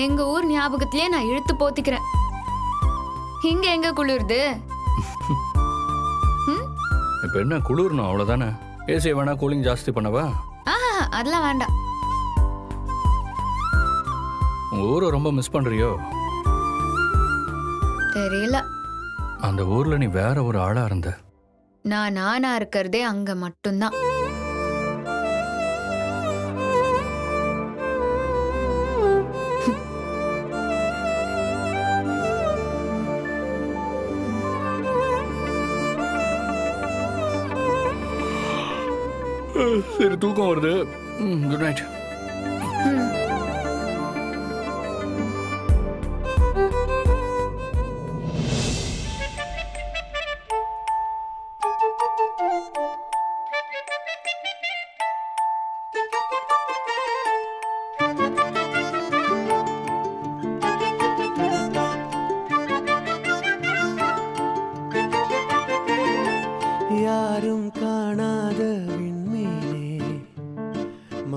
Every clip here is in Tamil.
எங்க ஊர் ஞாபகத்திலே நான் இழுத்து போத்திக்கிறேன். இங்க எங்க குளிருது? இப்போ என்ன குளிரணும் அவ்வளோதானே ஏசி வேணா கூலிங் ஜாஸ்தி பண்ணவா? ஆஹா அதெல்லாம் வேண்டாம். உங்கள் ஊரை ரொம்ப மிஸ் பண்ணுறியோ தெரியல. அந்த ஊரில் நீ வேற ஒரு ஆளாக இருந்த. நான் நானா இருக்கிறதே அங்க மட்டும்தான். சரி தூக்கம் வருது குட் நைட். யாரும் காணாத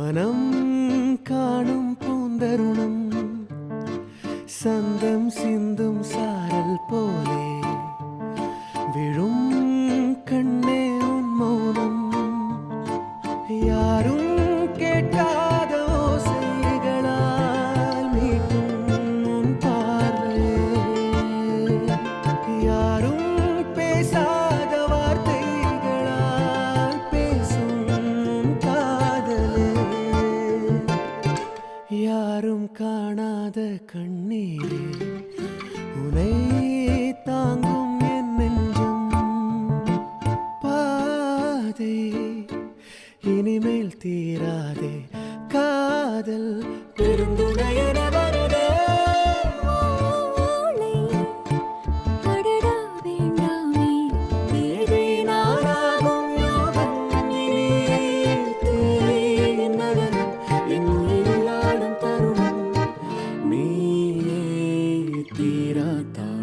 மனம் காணும் பூந்தருணம். சந்தம் சிந்தும் சாரல் போலே. விழும் காணாத கண்ணீரே உனை தாங்கும் என் நெஞ்சம். பாதே இனிமேல் தீராதே காதல். பெருந்துணையனவா? lead a dog.